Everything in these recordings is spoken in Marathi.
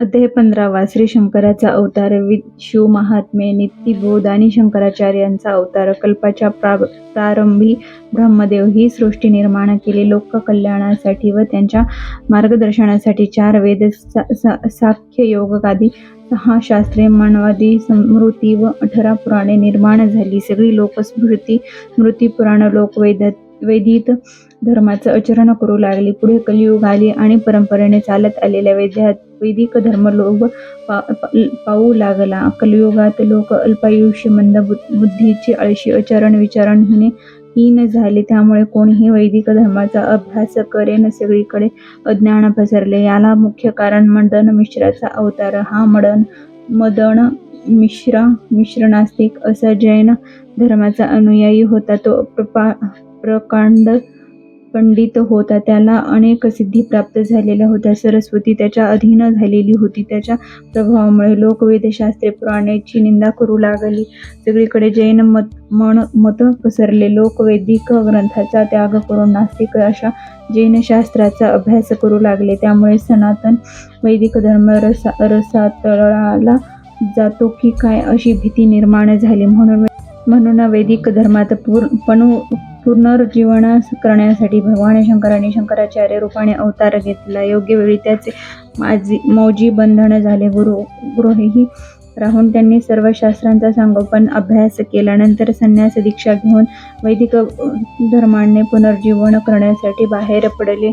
अध्याय पंधरावा. श्री शंकराचा अवतार वि शिव महात्मे नित्यबोध आणि शंकराचार्यांचा अवतार कल्पाच्या प्रा प्रारंभी ब्रह्मदेव ही सृष्टी निर्माण केली. लोककल्याणासाठी व त्यांच्या मार्गदर्शनासाठी चार वेद सा, सा, साख्य योगकादी सहा शास्त्रे मानवादी स्मृती व अठरा पुराणे निर्माण झाली. सगळी लोकस्मृती स्मृती पुराण लोकवेद वेदित धर्माचं आचरण करू लागले. पुढे कलियुग आले आणि परंपरेने चालत आलेल्या वैद्यात वैदिक धर्म लोभ पा, पा, पाहू लागला. कलियुगात लोक अल्पायुष्य मंद बुद्ध- बुद्धीचे आळशी आचरण विचारण होणे हीन झाले. त्यामुळे कोणीही वैदिक धर्माचा अभ्यास करेन सगळीकडे अज्ञान पसरले. याला मुख्य कारण मदन मिश्राचा अवतार. हा मदन मदन मिश्रा मिश्र नास्तिक असा जैन धर्माचा अनुयायी होता. तो प्रपा प्रकांड पंडित होता. त्याला अनेक सिद्धी प्राप्त झालेल्या होत्या. सरस्वती त्याच्या अधीन झालेली होती. त्याच्या प्रभावामुळे लोक वेदशास्त्रे पुराणाची निंदा करू लागली. सगळीकडे जैन मत मन मत पसरले. लोक वैदिक ग्रंथाचा त्याग करून नास्तिक अशा जैन शास्त्राचा अभ्यास करू लागले. त्यामुळे सनातन वैदिक धर्म रसा रसातळाला जातो की काय अशी भीती निर्माण झाली. म्हणून म्हणून वैदिक धर्मात पूर्ण पण पुनर्जीवन करण्यासाठी भगवान शंकराने शंकराचार्य रूपाने अवतार घेतला. योग्य वेळी त्याचे माझी मौजी बंधन झाले. गुरु गृहेही राहून त्यांनी सर्व शास्त्रांचा संगोपन अभ्यास केला नंतर संन्यास दीक्षा घेऊन वैदिक धर्माने पुनर्जीवन करण्यासाठी बाहेर पडले.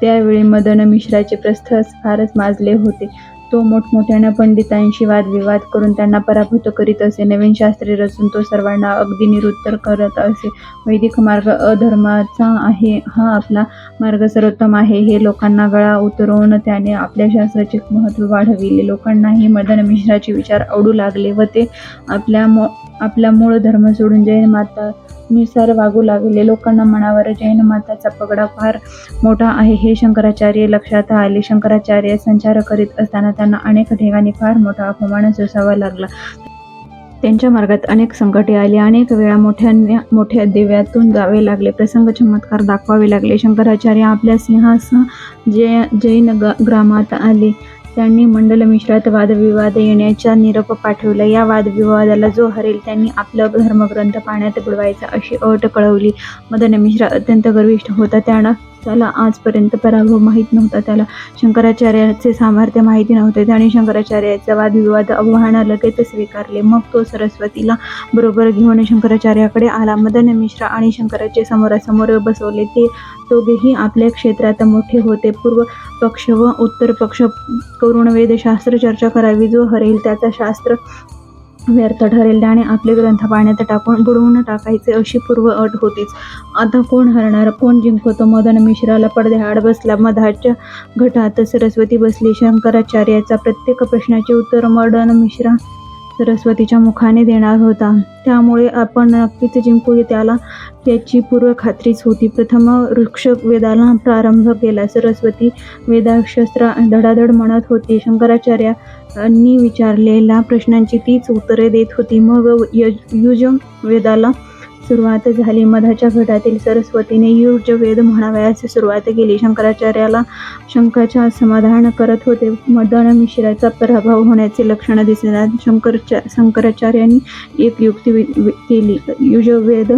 त्यावेळी मदन मिश्राचे प्रस्थ फारच माजले होते. तो मोठमोठ्यानं पंडितांशी वादविवाद करून त्यांना पराभूत करीत असे. नवीन शास्त्रे रचून तो सर्वांना अगदी निरुत्तर करत असे. वैदिक मार्ग अधर्माचा आहे. हा आपला मार्ग सर्वोत्तम आहे. हे लोकांना गळा उतरवून त्याने आपल्या शास्त्राचे महत्त्व वाढविले. लोकांनाही मदन मिश्राचे विचार आवडू लागले व ते आपल्या मो आपला मूळ धर्म सोडून जैन माता नुसार वागू लागले. लोकांना मनावर जैन माताचा पगडा फार मोठा आहे. हे शंकराचार्य लक्षात आले. शंकराचार्य संचार करीत असताना त्यांना अनेक ठिकाणी फार मोठा अपमान सोसावा लागला. त्यांच्या मार्गात अनेक संकटे आली. अनेक वेळा मोठ्या मोठ्या दिव्यातून जावे लागले. प्रसंग चमत्कार दाखवावे लागले. शंकराचार्य आपल्या सिंहासह जय जैन ग ग्रामात आले. त्यांनी मंडल मिश्रात वादविवाद येण्याचा निरोप पाठवला. या वादविवादाला जो हरेल त्यांनी आपला धर्मग्रंथ पाण्यात बुडवायचा अशी अट कळवली. मदन मिश्रा अत्यंत गर्विष्ठ होता. त्यानं त्याला आजपर्यंत पराभव माहीत नव्हता. त्याला शंकराचार्याचे सामर्थ्य माहिती नव्हते. त्याने शंकराचार्याचा वादविवाद आव्हान लगेच स्वीकारले. मग तो सरस्वतीला बरोबर घेऊन शंकराचार्याकडे आला. मदन मिश्रा आणि शंकराचे समोरासमोर बसवले. ते दोघेही आपल्या क्षेत्रात मोठे होते. पूर्व पक्ष व उत्तर पक्ष करून वेदशास्त्र चर्चा करावी. जो हरेल त्याचा शास्त्र व्यर्थ ठरेल त्याने आपले ग्रंथ पाण्यात टाकून बुडवून टाकायचे अशी पूर्व अट होतीच. आता कोण हरणार? कोण जिंकतो? मदन मिश्राला पडद्याआड बसला. मधाच्या घटात सरस्वती बसली. शंकराचार्याचा प्रत्येक प्रश्नाचे उत्तर मदन मिश्रा सरस्वतीच्या मुखाने देणार होता. त्यामुळे आपण नक्कीच जिंकू त्याला याची पूर्व खात्रीच होती. प्रथम वृक्ष वेदाला प्रारंभ केला. सरस्वती वेदाक्षस्त्र धडाधड म्हणत होती. शंकराचार्यांनी विचारलेल्या प्रश्नांची तीच उत्तरे देत होती. मग यज युज वेदाला सुरुवात झाली. मधाच्या घटातील सरस्वतीने युजवेद म्हणावयास सुरुवात केली. शंकराचार्याला शंकाच्या समाधान करत होते. मदन मिश्राचा पराभव होण्याचे लक्षण दिसतात शंकरच्या शंकराचार्यांनी एक युक्ती वि- केली. युजवेद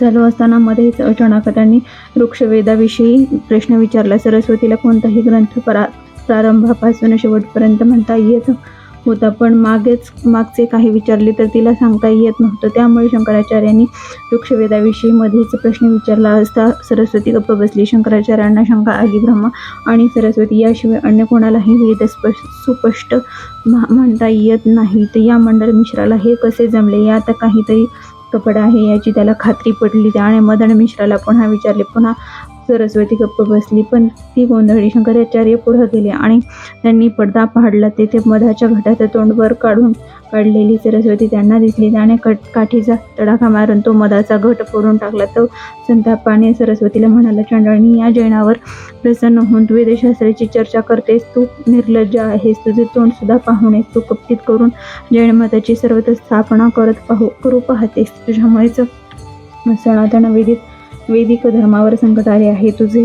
चालू असताना मध्येच अचानक त्यांनी वृक्षवेदाविषयी प्रश्न विचारला. सरस्वतीला कोणताही ग्रंथ परा प्रारंभापासून शेवटपर्यंत म्हणता येत होता पण मागेच मागचे काही विचारले तर तिला सांगता येत नव्हतं. त्यामुळे शंकराचार्यांनी वृक्षवेदाविषयी मध्येच प्रश्न विचारला असता सरस्वती गप्प बसली. शंकराचार्यांना शंका आली ब्रह्मा आणि सरस्वती याशिवाय अन्य कोणालाही वेद स्पष्ट सुस्पष्ट म्हणता येत नाही. तर या मंडल मिश्राला हे कसे जमले? यात काहीतरी कपड आहे याची त्याला खात्री पडली त्याने मदन मिश्राला पुन्हा विचारले पुन्हा सरस्वती गप्प बसली पण ती गोंधळी शंकराचार्य पुढे गेले आणि त्यांनी पडदा पाडला. तेथे मधाच्या घटात तोंडवर काढून काढलेली सरस्वती त्यांना दिसली. त्याने कट काठीचा तडाखा मारून तो मधाचा घट फोडून टाकला. तो संतापाने सरस्वतीला म्हणाला चंडळणी या जैनावर प्रसन्न होऊन तू वेदशास्त्राची चर्चा करतेस. तू निर्लज्ज आहेस. तुझे तोंड सुद्धा पाहू तू कप्पित करून जैन मताची सर्वत्र स्थापना करत पाहू करू पाहतेस. तुझ्यामुळेच सनातन विदित वैदिक धर्मावर संकट आले आहे तुझे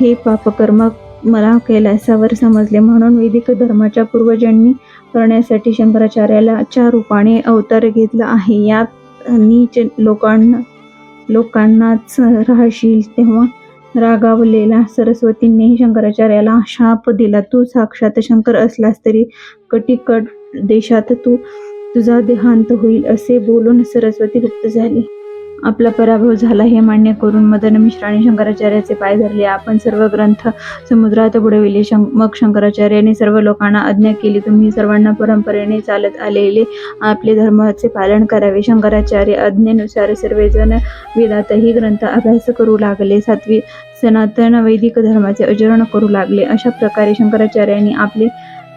हे पापकर्म मला कैलासावर समजले. म्हणून वैदिक धर्माच्या पूर्वजांनी करण्यासाठी शंकराचार्याला च्या रूपाने अवतार घेतला आहे. यात नीच लोकांना लोकांनाच राहशील तेव्हा रागावलेला सरस्वतींनी शंकराचार्याला शाप दिला. तू साक्षात शंकर असलास तरी कटिकट देशात तू तुझा देहांत होईल असे बोलून सरस्वती गुप्त झाली. आपला पराभव झाला हे मान्य करून मदन मिश्राने शंकराचार्याचे पाय धरले. आपण सर्व ग्रंथ समुद्रात बुडविले. शं मग शंकराचार्याने सर्व लोकांना आज्ञा केली. तुम्ही सर्वांना परंपरेने चालत आलेले आपले धर्माचे पालन करावे. शंकराचार्य आज्ञेनुसार सर्वजण वेदातही ग्रंथ अभ्यास करू लागले. सातवी सनातन वैदिक धर्माचे आचरण करू लागले. अशा प्रकारे शंकराचार्यांनी आपले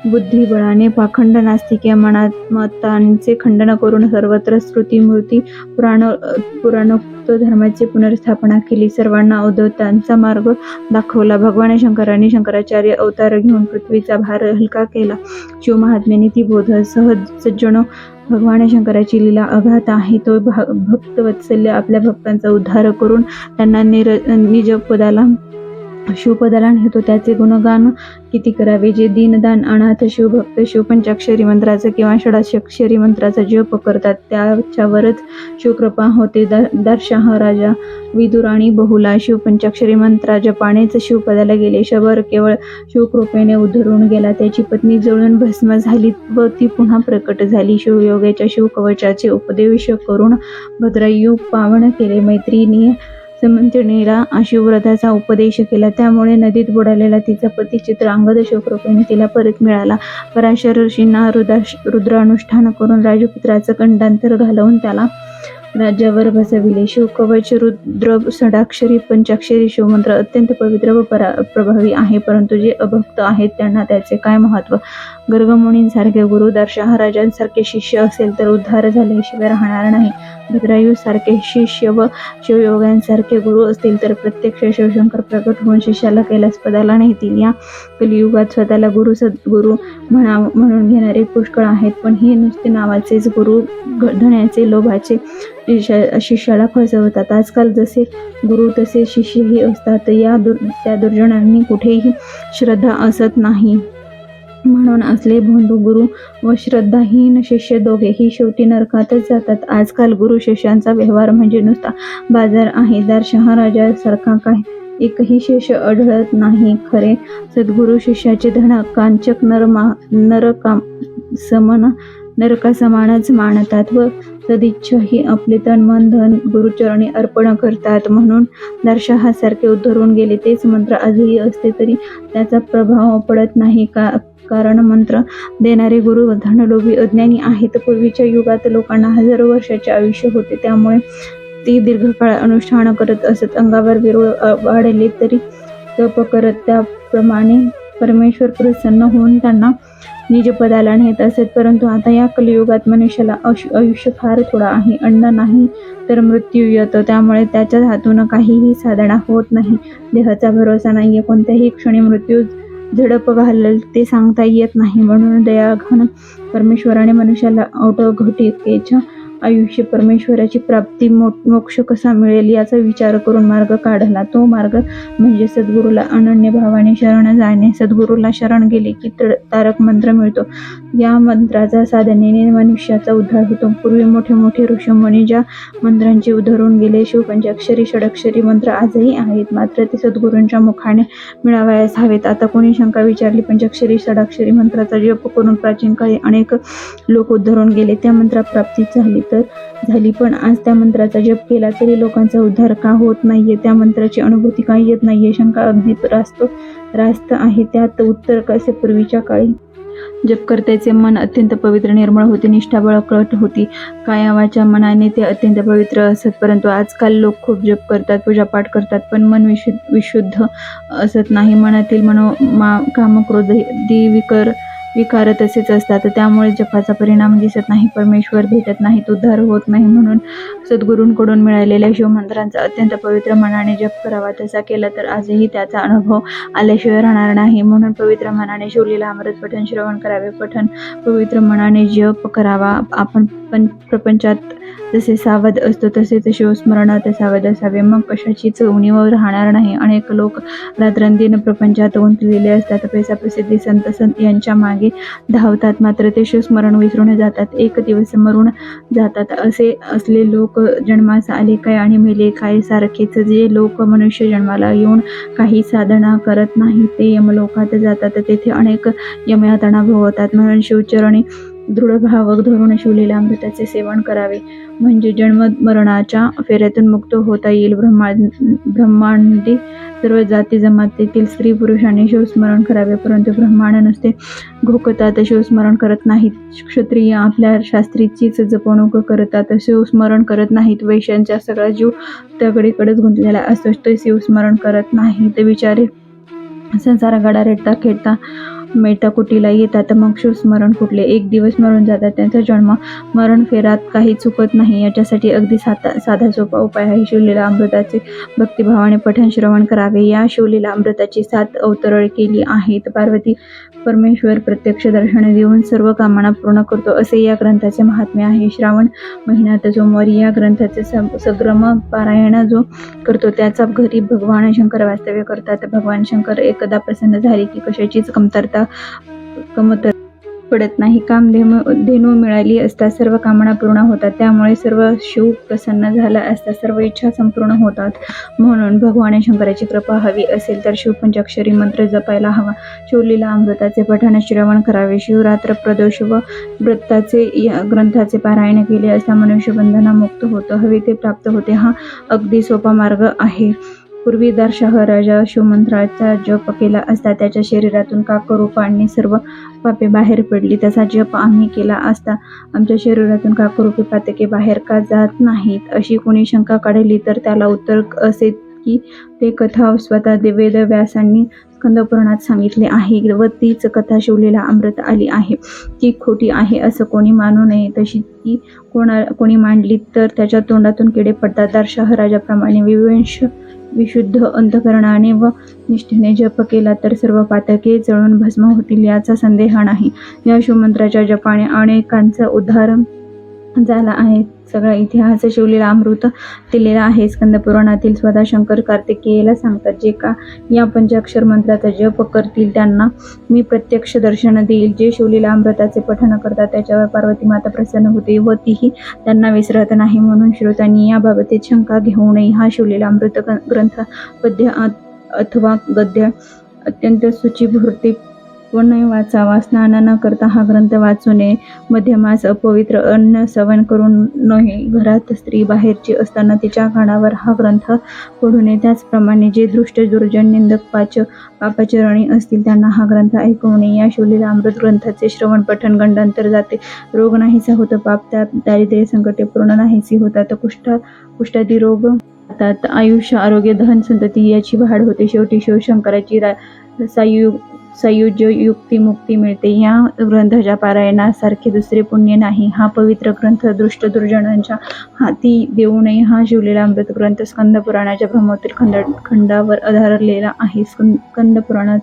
बुद्धिबळाने पाखंड नास्तिके मनात मतांचे खंडन करून सर्वत्र स्मृती पुराण पुराणोक्त धर्माची पुनर्स्थापना केली. सर्वांना अवधूतांचा मार्ग दाखवला. भगवान शंकरांनी शंकराचार्य अवतार घेऊन पृथ्वीचा भार हलका केला. शिवमहात्म्याने ती बोध सहज सज्जनो भगवान शंकराची लीला अघात आहे. तो भा भक्त वत्सल्य आपल्या भक्तांचा उद्धार करून त्यांना निर निजपदाला शिवपदाला नेतो त्याचे गुणगान किती करावे? जे दीनदान अनाथ शिवभक्त शिवपंचाक्षरी मंत्राचा किंवा षडाक्षरी मंत्राचा जप करतात त्याच्यावरच शिवकृपा होते. द दर्शाह राजा विदुर आणि बहुला. शिवपंचाक्षरी मंत्रा जपानेच शिवपदाला गेले. शबर केवळ शिवकृपेने उधळून गेला. त्याची पत्नी जळून भस्म झाली व ती पुन्हा प्रकट झाली. शिवयोगाच्या शिवकवचाचे उपदेश करून भद्रायुग पावन केले. मैत्रिणी समंतनीला शिवव्रताचा उपदेश केला. त्यामुळे नदीत बुडालेला तिचा पती चित्रांगद शिवकृपेने तिला परत मिळाला. पराशर ऋषींना रुद्रा रुद्रानुष्ठान करून राजपुत्राचं कंडांतर घालवून त्याला राज्यावर बसविले. शिवकवच रुद्र षडाक्षरी पंचाक्षरी शिवमंत्र अत्यंत पवित्र व परा प्रभावी आहे. परंतु जे अभक्त आहेत त्यांना त्याचे काय महत्त्व गर्गमुनींसारखे गुरुदार शहाराजांसारखे शिष्य असेल तर उद्धार झाल्याशिवाय राहणार नाही. भद्रायूसारखे शिष्य व शिवयोगांसारखे गुरु असतील तर प्रत्यक्ष शिवशंकर प्रकट होऊन शिष्याला कैलासपदाला नेतील. या कलियुगात स्वतःला गुरु सद्गुरु म्हणा म्हणून घेणारे पुष्कळ आहेत. पण हे नुसते नावाचेच गुरु धण्याचे लोभाचे शिष्या शिष्याला फसवतात. आजकाल जसे गुरु तसे शिष्यही असतात. या दुर् त्या दुर्जनांनी कुठेही श्रद्धा असत नाही. म्हणून असले भोंदू गुरु व श्रद्धाहीन शिष्य दोघेही शेवटी नरकातच जातात. आजकाल गुरु शिष्यांचा व्यवहार म्हणजे नुसता बाजार आहे. दार शहाराजासारखा काय? एकही शिष्य आढळत नाही. खरे सद्गुरु शिष्याचे धना कांचक नरमा नरकाम समन नरकासमानच मानतात व सदिच्छाही आपले तन मन धन गुरुचरणी अर्पण करतात. म्हणून दर्शहासारखे उद्धरून गेले तेच मंत्र आजही असते तरी त्याचा प्रभाव पडत नाही. का कारण मंत्र देणारे गुरु धनलोभी अज्ञानी आहेत. पूर्वीच्या युगात लोकांना हजारो वर्षाचे आयुष्य होते. त्यामुळे ती दीर्घकाळ अनुष्ठान करत असत. अंगावर विरोळ वाढले तरी तप करत. त्याप्रमाणे परमेश्वर प्रसन्न होऊन त्यांना निजपदाला नेत असत परंतु आता या कलियुगात मनुष्याला आयुष्य फार थोडा आहे. अन्न नाही तर मृत्यू येतो. त्यामुळे त्याच्या हातून काहीही साधना होत नाही. देहाचा भरोसा नाही आहे कोणत्याही क्षणी मृत्यू झडप घालेल ते सांगता येत नाही. म्हणून दयाघन परमेश्वराने मनुष्याला औटघटिकेच्या आयुष्य परमेश्वराची प्राप्ती मो मोक्ष कसा मिळेल याचा विचार करून मार्ग काढला. तो मार्ग म्हणजे सद्गुरूला अनन्य भावाने शरण जाणे. सद्गुरूला शरण गेले की तारक मंत्र मिळतो. या मंत्राचा साधनेने मनुष्याचा उद्धार होतो. पूर्वी मोठे मोठे ऋषमुनी ज्या मंत्रांचे उद्धरून गेले शिवपंचाक्षरी षडक्षरी मंत्र आजही आहेत. मात्र ते सद्गुरूंच्या मुखाने मिळावयास हवेत. आता कोणी शंका विचारली पंचाक्षरी षडाक्षरी मंत्राचा जप करून प्राचीन काळी अनेक लोक उद्धरून गेले. त्या मंत्राप्राप्ती झाली. तर झाली. पण आज त्या मंत्राचा जप केला तरी लोकांचा उद्धार का होत नाहीये? त्या मंत्राची अनुभूती का येत नाहीये? शंका अगदी रास्त रास्त आहे. त्यात उत्तर कसे? पूर्वीच्या काळी जपकर्त्याचे मन अत्यंत पवित्र निर्मळ होते. निष्ठा बळकट होती. कायावाच्या मनाने ते अत्यंत पवित्र असत. परंतु आजकाल लोक खूप जप करतात पूजापाठ करतात पण मन विशुद्ध विशुद्ध असत नाही. मनातील मनो मा कामक्रोध विकर विकार तसेच असतात. त्यामुळे जपाचा परिणाम दिसत नाही. परमेश्वर भेटत नाही. उद्धार होत नाही म्हणून सद्गुरूंकडून मिळालेल्या शिवमंत्रांचा अत्यंत पवित्र मनाने जप करावा. तसा केला तर आजही त्याचा अनुभव आल्याशिवाय राहणार नाही. म्हणून पवित्र मनाने शिवलीला अमृत पठण श्रवण करावे. पठण पवित्र मनाने जप करावा. आपण पण प्रपंचात जसे सावध असतो तसेच शिवस्मरणात सावध असावे. मग कशाचीच उणीव राहणार नाही. अनेक लोक रात्रंदिन प्रपंचात गुंतलेले असतात. पैसा प्रसिद्धी संत संत यांच्या मागे धावतात. मात्र ते शिवस्मरण विसरून जातात. एक दिवस मरून जातात. असे असले लोक जन्मास आले काय आणि मेले काय? सारखेच जे लोक मनुष्य जन्माला येऊन काही साधना करत नाही ते यमलोकात जातात. तेथे अनेक यमयातना भोगवतात म्हणून शिवचरणी दृढ भावक धरून शिवलेल्या अमृताचे सेवन करावे. म्हणजे जन्म मरणाच्या फेऱ्यातून मुक्त होता येईल. ब्रह्मा ब्रह्मांडी सर्व जाती जमातीतील स्त्री पुरुषांनी शिवस्मरण करावे. परंतु ब्रह्मांड नुसते घोकतात शिवस्मरण करत नाहीत. क्षत्रिय आपल्या शास्त्रीचीच जपणूक करतात. शिवस्मरण करत नाहीत. वैश्यांचा सगळा जीव तगडीकडेच गुंतलेला असतो. ते शिवस्मरण करत नाहीत. ते संसार गडा रेटता खेळता मेटा कुटीला येतात. मग शिवस्मरण कुठले एक दिवस मरून जातात. त्यांचा जन्म मरण फेरात काही चुकत नाही. याच्यासाठी अगदी साधा साधा सोपा उपाय आहे. शिवलेला अमृताचे भक्तिभावाने पठण श्रवण करावे. या शिवलेला अमृताची सात अवतरळ केली आहेत. पार्वती परमेश्वर प्रत्यक्ष दर्शन देऊन सर्व कामना पूर्ण करतो असे या ग्रंथाचे महात्म्य आहे. श्रावण महिन्यात सोमवारी या ग्रंथाचे सग्रम पारायण जो करतो त्याचा घरी भगवान शंकर वास्तव्य करतात. भगवान शंकर एकदा प्रसन्न झाले की कशाचीच कमतरता कमतर पडत नाही. काम धेनु धेनू मिळाली असता सर्व कामना पूर्ण होतात. त्यामुळे सर्व शिव प्रसन्न झाला असता सर्व इच्छा संपूर्ण होतात. म्हणून भगवान शंकराची कृपा हवी असेल तर शिवपंचाक्षरी मंत्र जपायला हवा. शिवलीला अमृताचे पठण श्रवण करावे. शिवरात्र प्रदोष व व्रताचे या ग्रंथाचे पारायण केले असता मनुष्य बंधनामुक्त होतं हवे ते प्राप्त होते. हा अगदी सोपा मार्ग आहे. पूर्वी दारशाह राजा शिवमंत्राचा जप केला असता त्याच्या शरीरातून काकरूपांनी सर्व पापे बाहेर पडली. तसा जप आम्ही केला असता आमच्या शरीरातून काकरूपी पातके बाहेर का जात नाहीत अशी कोणी शंका काढली तर त्याला उत्तर असे की ते कथा स्वतः वेदव्यासांनी स्कंदपुराणात सांगितले आहे व तीच कथा शिवलेला अमृत आली आहे. ती खोटी आहे असं कोणी मानू नये. तशी ती कोणा कोणी मांडली तर त्याच्या तोंडातून किडे पडतात. दारशाह राजाप्रमाणे विवंश विशुद्ध अंतकरणाने व निष्ठेने जप केला तर सर्व पातके जळून भस्म होतील याचा संदेह नाही. या शिवमंत्राच्या जपाने अनेकांचा उद्धार झाला आहे. सगळा इतिहास शिवलेला अमृत दिलेला आहे. स्कंदपुराणातील स्वतः शंकर कार्तिकेयला सांगतात जे का या पंचाक्षर मंत्राचा जप करतील त्यांना मी प्रत्यक्ष दर्शन देईल. जे शिवलेला अमृताचे पठण करतात त्याच्यावर पार्वती माता प्रसन्न होते व तीही त्यांना विसरत नाही. म्हणून श्रोतांनी याबाबतीत शंका घेऊ नये. हा शिवलेला अमृत ग- ग्रंथ पद्य अथवा गद्य अत्यंत सुचिभूर्ती पूर्ण वाचावा स्नान न करता हा ग्रंथ वाचू नये मध्यमास अपवित्र अन्न सवन करून नये घरात स्त्री बाहेरची असताना तिच्या कानावर हा ग्रंथ पडू नये. त्याचप्रमाणे जे दृष्ट दुर्जन निंदक पाच पापाचरणी असतील त्यांना हा ग्रंथ ऐकवू नये. या शिवलेल्या अमृत ग्रंथाचे श्रवण पठण गंडांतर जाते. रोग नाहीसा होतं पाप त्या दारिद्र्य संकटे पूर्ण नाहीसी होतात. कुष्ठ कुष्ठादी रोग आयुष्य आरोग्य धन संतती याची वाढ होते. शेवटी शिवशंकराची रा सायु संयुज्य युक्ती मुक्ती मिळते. या ग्रंथाच्या पारायणासारखे दुसरे पुण्य नाही. हा पवित्र ग्रंथ दृष्ट दुर्जनांच्या हाती देऊ नये. हा शिवलेला अमृत ग्रंथ स्कंद पुराणाच्या ब्रह्मोत्तर खंड खंडावर आधारलेला आहे. स्कंद पुराणात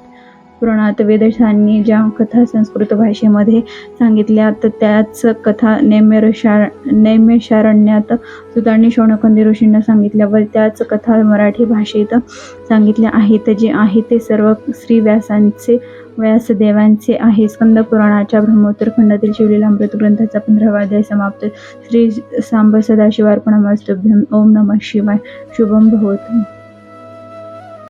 पुराणात वेदशांनी ज्या कथा संस्कृत भाषेमध्ये सांगितल्या तर त्याच कथा नैम्यरशा नैम्यशारण्यात सुतांनी शौनकंदी ऋषींना सांगितल्या व त्याच कथा मराठी भाषेत सांगितल्या आहेत. जे आहे ते सर्व श्री व्यासांचे व्यासदेवांचे आहे. स्कंद पुराणाच्या ब्रह्मोत्तर खंडातील शिवलेला अमृत ग्रंथाचा पंधरावा अध्याय समाप्त. श्री सांब सदाशिवार्पणमस्तुभ्यम ओम नमः शिवाय. शुभम भवतु.